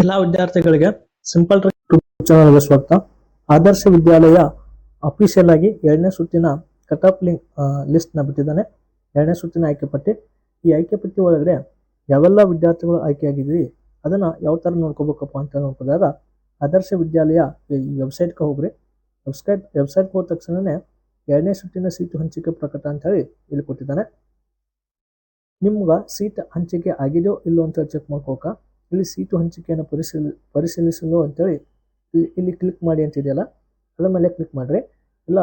ಎಲ್ಲಾ ವಿದ್ಯಾರ್ಥಿಗಳಿಗೆ simple YouTube ಸ್ವಾಗತ. ಆದರ್ಶ ವಿದ್ಯಾಲಯ ಅಫಿಷಿಯಲ್ ಆಗಿ ಎರಡನೇ ಸುತ್ತಿನ ಕಟ್ ಆಫ್ ಲಿಂಕ್ ಲಿಸ್ಟ್ನ ಬಿಟ್ಟಿದ್ದಾನೆ. ಎರಡನೇ ಸುತ್ತಿನ ಆಯ್ಕೆ ಪಟ್ಟಿ. ಈ ಆಯ್ಕೆ ಪಟ್ಟಿ ಒಳಗಡೆ ಯಾವೆಲ್ಲ ವಿದ್ಯಾರ್ಥಿಗಳು ಆಯ್ಕೆಯಾಗಿದ್ರಿ ಅದನ್ನ ಯಾವ ತರ ನೋಡ್ಕೋಬೇಕಪ್ಪ ಅಂತ ನೋಡ್ಕೊಂಡಾಗ ಆದರ್ಶ ವಿದ್ಯಾಲಯ ಈ ವೆಬ್ಸೈಟ್ಗೆ ಹೋಗ್ರಿ. ವೆಬ್ಸೈಟ್ ವೆಬ್ಸೈಟ್ಗೆ ಹೋದ ತಕ್ಷಣನೇ ಎರಡನೇ ಸುತ್ತಿನ ಸೀಟು ಹಂಚಿಕೆ ಪ್ರಕಟ ಅಂತ ಹೇಳಿ ಇಲ್ಲಿ ಕೊಟ್ಟಿದ್ದಾನೆ. ನಿಮ್ಗೆ ಸೀಟ್ ಹಂಚಿಕೆ ಆಗಿದೆಯೋ ಇಲ್ಲೋ ಅಂತ ಚೆಕ್ ಮಾಡ್ಕೋಕ ಇಲ್ಲಿ ಸೀಟು ಹಂಚಿಕೆಯನ್ನು ಪರಿಶೀಲಿ, ಪರಿಶೀಲಿಸಲು ಅಂತೇಳಿ ಇಲ್ಲಿ ಇಲ್ಲಿ ಕ್ಲಿಕ್ ಮಾಡಿ ಅಂತಿದೆಯಲ್ಲ ಅದರ ಮೇಲೆ ಕ್ಲಿಕ್ ಮಾಡಿರಿ. ಇಲ್ಲ,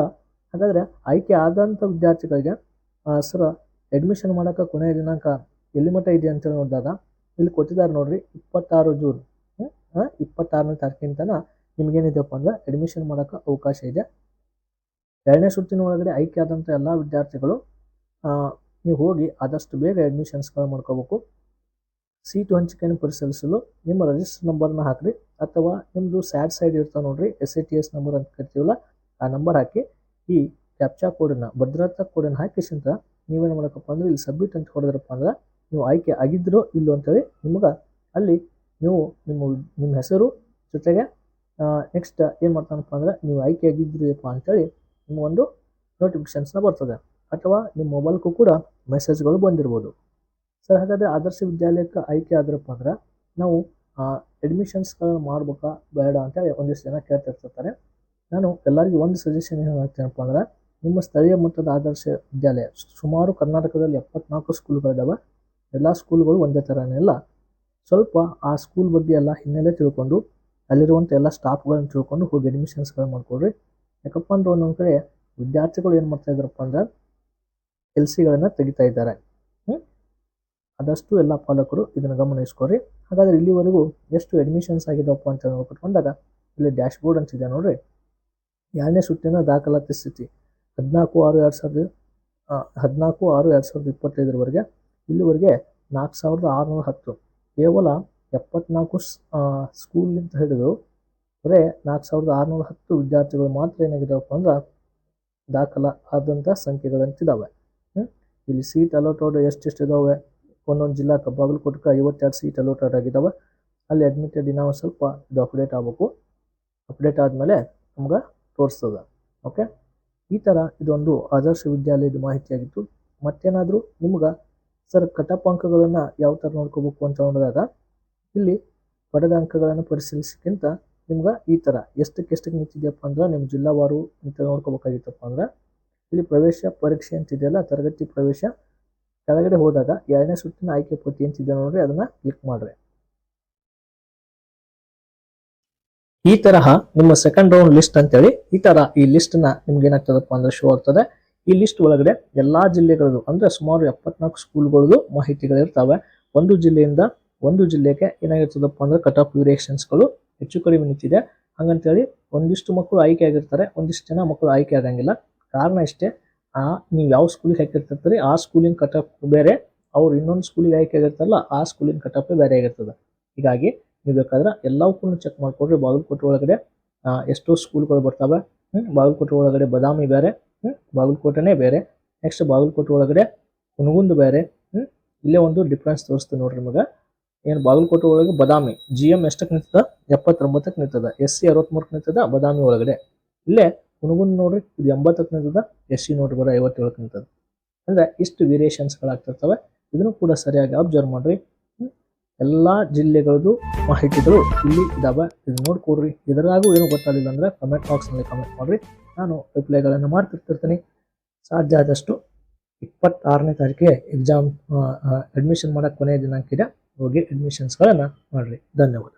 ಹಾಗಾದರೆ ಆಯ್ಕೆ ಆದಂಥ ವಿದ್ಯಾರ್ಥಿಗಳಿಗೆ ಸರ್ ಅಡ್ಮಿಷನ್ ಮಾಡೋಕ್ಕೆ ಕೊನೆಯ ದಿನಾಂಕ ಎಲ್ಲಿ ಮಟ್ಟ ಇದೆ ಅಂತೇಳಿ ನೋಡಿದಾಗ, ಇಲ್ಲಿ ಕೊಟ್ಟಿದ್ದಾರೆ ನೋಡಿರಿ, ಇಪ್ಪತ್ತಾರು ಜೂನ್ ಇಪ್ಪತ್ತಾರನೇ ತಾರೀಕಿನ ತನಕ ನಿಮ್ಗೇನಿದೆಯಪ್ಪ ಅಂದ್ರೆ ಅಡ್ಮಿಷನ್ ಮಾಡೋಕ್ಕೆ ಅವಕಾಶ ಇದೆ. ಎರಡನೇ ಸುತ್ತಿನ ಒಳಗಡೆ ಆಯ್ಕೆ ಆದಂಥ ಎಲ್ಲ ವಿದ್ಯಾರ್ಥಿಗಳು ನೀವು ಹೋಗಿ ಆದಷ್ಟು ಬೇಗ ಅಡ್ಮಿಷನ್ಸ್ಗಳು ಮಾಡ್ಕೋಬೇಕು. ಸೀಟು ಹಂಚಿಕೆಯನ್ನು ಪರಿಶೀಲಿಸಲು ನಿಮ್ಮ ರಿಜಿಸ್ಟರ್ ನಂಬರ್ನ ಹಾಕಿರಿ. ಅಥವಾ ನಿಮ್ಮದು ಸ್ಯಾಡ್ ಸೈಡ್ ಇರ್ತಾವೆ ನೋಡಿರಿ S I T S number ಅಂತ ಕರಿತೀವಲ್ಲ, ಆ ನಂಬರ್ ಹಾಕಿ ಈ ಕ್ಯಾಪ್ಚಾ ಕೋಡನ್ನು ಭದ್ರತಾ ಕೋಡನ್ನು ಹಾಕಿಸಿಂತ ನೀವೇನು ಮಾಡಬೇಕಪ್ಪ ಅಂದ್ರೆ ಇಲ್ಲಿ ಸಬ್ಮಿಟ್ ಅಂತ ಹೊಡೆದ್ರಪ್ಪ ಅಂದ್ರೆ ನೀವು ಆಯ್ಕೆ ಆಗಿದ್ರೋ ಇಲ್ಲೋ ಅಂತೇಳಿ ನಿಮಗೆ ಅಲ್ಲಿ ನೀವು ನಿಮ್ಮ ನಿಮ್ಮ ಹೆಸರು ಜೊತೆಗೆ ನೆಕ್ಸ್ಟ್ ಏನು ಮಾಡ್ತಾನಪ್ಪ ಅಂದ್ರೆ ನೀವು ಆಯ್ಕೆ ಆಗಿದ್ರಿಪ್ಪ ಅಂತೇಳಿ ನಿಮ್ಮ ಒಂದು ನೋಟಿಫಿಕೇಶನ್ಸ್ನ ಬರ್ತದೆ. ಅಥವಾ ನಿಮ್ಮ ಮೊಬೈಲ್ಗೂ ಕೂಡ ಮೆಸೇಜ್ಗಳು ಬಂದಿರ್ಬೋದು. ಸರ್ ಹಾಗಾದರೆ ಆದರ್ಶ ವಿದ್ಯಾಲಯಕ್ಕೆ ಆಯ್ಕೆ ಆದ್ರಪ್ಪ ಅಂದ್ರೆ ನಾವು ಅಡ್ಮಿಷನ್ಸ್ಗಳನ್ನ ಮಾಡ್ಬೇಕಾ, ಬೇಡ ಅಂತ ಒಂದಿಷ್ಟು ಜನ ಕೇಳ್ತಿರ್ತಾರೆ ನಾನು ಎಲ್ಲರಿಗೂ ಒಂದು ಸಜೆಷನ್ ಏನು ಹೇಳ್ತೀನಪ್ಪ ಅಂದ್ರೆ, ನಿಮ್ಮ ಸ್ಥಳೀಯ ಮಟ್ಟದ ಆದರ್ಶ ವಿದ್ಯಾಲಯ, ಸುಮಾರು ಕರ್ನಾಟಕದಲ್ಲಿ ಎಪ್ಪತ್ನಾಲ್ಕು ಸ್ಕೂಲ್ಗಳಿದಾವೆ ಎಲ್ಲ ಸ್ಕೂಲ್ಗಳು ಒಂದೇ ಥರನೇ ಇಲ್ಲ. ಸ್ವಲ್ಪ ಆ ಸ್ಕೂಲ್ ಬಗ್ಗೆ ಎಲ್ಲ ಹಿನ್ನೆಲೆ ತಿಳ್ಕೊಂಡು ಅಲ್ಲಿರುವಂಥ ಎಲ್ಲ ಸ್ಟಾಫ್ಗಳನ್ನ ತಿಳ್ಕೊಂಡು ಹೋಗಿ ಅಡ್ಮಿಷನ್ಸ್ಗಳು ಮಾಡ್ಕೊಡ್ರಿ. ಯಾಕಪ್ಪ ಅಂದ್ರೆ ಒಂದೊಂದು ಕಡೆ ವಿದ್ಯಾರ್ಥಿಗಳು ಏನು ಮಾಡ್ತಾ ಇದ್ದಾರಪ್ಪ ಅಂದ್ರೆ ಎಲ್ ಸಿಗಳನ್ನು ತೆಗಿತಾ ಇದ್ದಾರೆ? ಆದಷ್ಟು ಎಲ್ಲ ಪಾಲಕರು ಇದನ್ನು ಗಮನಿಸ್ಕೊರಿ ಹಾಗಾದ್ರೆ ಇಲ್ಲಿವರೆಗೂ ಎಷ್ಟು ಅಡ್ಮಿಷನ್ಸ್ ಆಗಿದವಪ್ಪ ಅಂತ ನೋಡ್ಕೊಂಡಾಗ ಇಲ್ಲಿ ಡ್ಯಾಶ್ ಬೋರ್ಡ್ ಅಂತಿದೆ ನೋಡ್ರಿ. ಎರಡನೇ ಸುತ್ತಿನ ದಾಖಲಾತಿ ಸ್ಥಿತಿ ಹದಿನಾಲ್ಕು ಆರು ಎರಡು ಸಾವಿರದ ಹದಿನಾಲ್ಕು ಆರು ಎರಡು ಸಾವಿರದ ಇಪ್ಪತ್ತೈದರವರೆಗೆ. ಇಲ್ಲಿವರೆಗೆ ನಾಲ್ಕು ಸಾವಿರದ ಆರುನೂರ ಹತ್ತು. ಕೇವಲ ಎಪ್ಪತ್ನಾಲ್ಕು ಸ್ಕೂಲಿಂದ ಹಿಡಿದು ಬರೀ ನಾಲ್ಕು ಸಾವಿರದ ಆರುನೂರ ಹತ್ತು ವಿದ್ಯಾರ್ಥಿಗಳು ಮಾತ್ರ ಏನಾಗಿದಾವಪ್ಪ ಅಂದ್ರೆ ದಾಖಲ ಆದಂಥ ಸಂಖ್ಯೆಗಳಂತಿದ್ದಾವೆ? ಇಲ್ಲಿ ಸೀಟ್ ಅಲೋಟೆಡ್ ಎಷ್ಟೆಷ್ಟು ಇದಾವೆ? ಒಂದೊಂದು ಜಿಲ್ಲಾಕ್ಕೆ ಬಾಗಲಕೋಟಕ್ಕೆ ಐವತ್ತೆರಡು ಸೀಟ್ ಅಲೋಟೆಡ್ ಆಗಿದ್ದಾವೆ. ಅಲ್ಲಿ ಅಡ್ಮಿಟೆಡ್ ನಾವು ಸ್ವಲ್ಪ ಇದು ಅಪ್ಡೇಟ್ ಆಗಬೇಕು. ಅಪ್ಡೇಟ್ ಆದಮೇಲೆ ನಮ್ಗೆ ತೋರಿಸ್ತದೆ. ಓಕೆ ಈ ಥರ ಇದೊಂದು ಆದರ್ಶ ವಿದ್ಯಾಲಯದ ಮಾಹಿತಿಯಾಗಿತ್ತು. ಮತ್ತೇನಾದರೂ ನಿಮ್ಗೆ ಸರ್ ಕಟಪ್ ಅಂಕಗಳನ್ನು ಯಾವ ಥರ ನೋಡ್ಕೋಬೇಕು ಅಂತ ನೋಡಿದಾಗ ಇಲ್ಲಿ ಪಡೆದ ಅಂಕಗಳನ್ನು ಪರಿಶೀಲಿಸಕ್ಕಿಂತ ನಿಮ್ಗೆ ಈ ಥರ ಎಷ್ಟಕ್ಕೆ ಎಷ್ಟಕ್ಕೆ ನಿಂತಿದೆಯಪ್ಪ ಅಂದ್ರೆ ನಿಮ್ಮ ಜಿಲ್ಲಾವಾರು ಅಂತ ನೋಡ್ಕೋಬೇಕಾಗಿತ್ತಪ್ಪ ಅಂದ್ರೆ, ಇಲ್ಲಿ ಪ್ರವೇಶ ಪರೀಕ್ಷೆ ಅಂತಿದೆಯಲ್ಲ, ತರಗತಿ ಪ್ರವೇಶ ಕೆಳಗಡೆ ಹೋದಾಗ ಎರಡನೇ ಸುತ್ತಿನ ಆಯ್ಕೆ ಪಟ್ಟಿ ಅಂತಿದೆ ನೋಡ್ರಿ, ಅದನ್ನ ಕ್ಲಿಕ್ ಮಾಡ್ರಿ. ಈ ತರಹ ನಿಮ್ಮ ಸೆಕೆಂಡ್ ರೌಂಡ್ ಲಿಸ್ಟ್ ಅಂತೇಳಿ, ಈ ತರ ಈ ಲಿಸ್ಟ್ನ ನಿಮ್ಗೆ ಏನಾಗ್ತದಪ್ಪ ಅಂದ್ರೆ ಶೋ ಆಗ್ತದೆ. ಈ ಲಿಸ್ಟ್ ಒಳಗಡೆ ಎಲ್ಲಾ ಜಿಲ್ಲೆಗಳದು ಅಂದ್ರೆ ಸುಮಾರು ಎಪ್ಪತ್ನಾಲ್ಕು ಸ್ಕೂಲ್ಗಳದು ಮಾಹಿತಿಗಳಿರ್ತವೆ. ಒಂದು ಜಿಲ್ಲೆಯಿಂದ ಒಂದು ಜಿಲ್ಲೆಗೆ ಏನಾಗಿರ್ತದಪ್ಪ ಅಂದ್ರೆ ಕಟ್ ಆಫ್ಗಳು ಹೆಚ್ಚು ಕಡಿಮೆ ನಿಂತಿದೆ. ಹಂಗಂತೇಳಿ ಒಂದಿಷ್ಟು ಮಕ್ಕಳು ಆಯ್ಕೆ ಆಗಿರ್ತಾರೆ, ಒಂದಿಷ್ಟು ಜನ ಮಕ್ಕಳು ಆಯ್ಕೆ ಆಗಂಗಿಲ್ಲ. ಕಾರಣ ಇಷ್ಟೇ ಆ, ನೀವು ಯಾವ ಸ್ಕೂಲಿಗೆ ಹಾಕಿರ್ತಿರ್ತೀರಿ ಆ ಸ್ಕೂಲಿನ ಕಟ್ ಆಫ್ ಬೇರೆ, ಅವ್ರು ಇನ್ನೊಂದು ಸ್ಕೂಲಿಗೆ ಹಾಕಿರ್ತಾರಲ್ಲ ಆ ಸ್ಕೂಲಿನ ಕಟ್ ಆಫ್ ಬೇರೆ ಆಗಿರ್ತದೆ. ಹೀಗಾಗಿ ನೀವು ಬೇಕಾದ್ರೆ ಎಲ್ಲವಕ್ಕೂ ಚೆಕ್ ಮಾಡ್ಕೊಡ್ರಿ, ಬಾಗಲಕೋಟೆ ಒಳಗಡೆ ಎಷ್ಟೋ ಸ್ಕೂಲ್ಗಳು ಬರ್ತವೆ ಬಾಗಲ್ ಬಾಗಲಕೋಟೆ ಒಳಗಡೆ ಬದಾಮಿ ಬೇರೆ ಹ್ಞೂ ಬಾಗಲಕೋಟೆನೇ ಬೇರೆ ನೆಕ್ಸ್ಟ್ ಬಾಗಲಕೋಟೆ ಒಳಗಡೆ ಹುನಗುಂದು ಬೇರೆ ಇಲ್ಲೇ ಒಂದು ಡಿಫ್ರೆನ್ಸ್ ತೋರಿಸ್ತೀನಿ ನೋಡ್ರಿ ನಿಮಗೆ. ಏನು ಬಾಗಲಕೋಟೆ ಒಳಗೆ ಬದಾಮಿ ಜಿ ಎಂ ಎಷ್ಟಕ್ಕೆ ನಿಂತದ? ಎಪ್ಪತ್ತೊಂಬತ್ತಕ್ಕೆ ನಿಂತದ ಎಸ್ ಸಿ ಅರವತ್ತ್ಮೂರಕ್ಕೆ ನಿಂತದ, ಬದಾಮಿ ಒಳಗಡೆ. ಇಲ್ಲೇ ಹುನಗುಂದ ನೋಡ್ರಿ, ಇದು ಎಂಬತ್ತಕ್ಕೆ ನಿಂತದ ಎಸ್ ಸಿ ನೋಡ್ರಿ ಬರೋ ಐವತ್ತೇಳಕ್ಕೆ ನಿಂತದ ಅಂದ್ರೆ ಇಷ್ಟು ವೇರಿಯೇಷನ್ಸ್ಗಳಾಗ್ತಿರ್ತವೆ. ಇದನ್ನು ಕೂಡ ಸರಿಯಾಗಿ ಅಬ್ಸರ್ವ್ ಮಾಡ್ರಿ. ಎಲ್ಲ ಜಿಲ್ಲೆಗಳದ್ದು ಮಾಹಿತಿಗಳು ಇಲ್ಲಿ ಇದಾವೆ. ಇದು ನೋಡ್ಕೊಡ್ರಿ. ಇದರಾಗೂ ಏನು ಗೊತ್ತಾಗಲಿಲ್ಲ ಅಂದ್ರೆ ಕಮೆಂಟ್ ಬಾಕ್ಸ್ನಲ್ಲಿ ಕಮೆಂಟ್ ಮಾಡಿರಿ. ನಾನು ರಿಪ್ಲೈಗಳನ್ನು ಮಾಡ್ತಿರ್ತಿರ್ತೀನಿ. ಸಾಧ್ಯ ಆದಷ್ಟು ಇಪ್ಪತ್ತಾರನೇ ತಾರೀಕಿಗೆ ಎಕ್ಸಾಮ್ ಅಡ್ಮಿಷನ್ ಮಾಡೋಕ್ಕೆ ಕೊನೆಯ ದಿನಾಂಕ ಇದೆ. ಹೋಗಿ ಅಡ್ಮಿಷನ್ಸ್ಗಳನ್ನು ಮಾಡಿರಿ. ಧನ್ಯವಾದ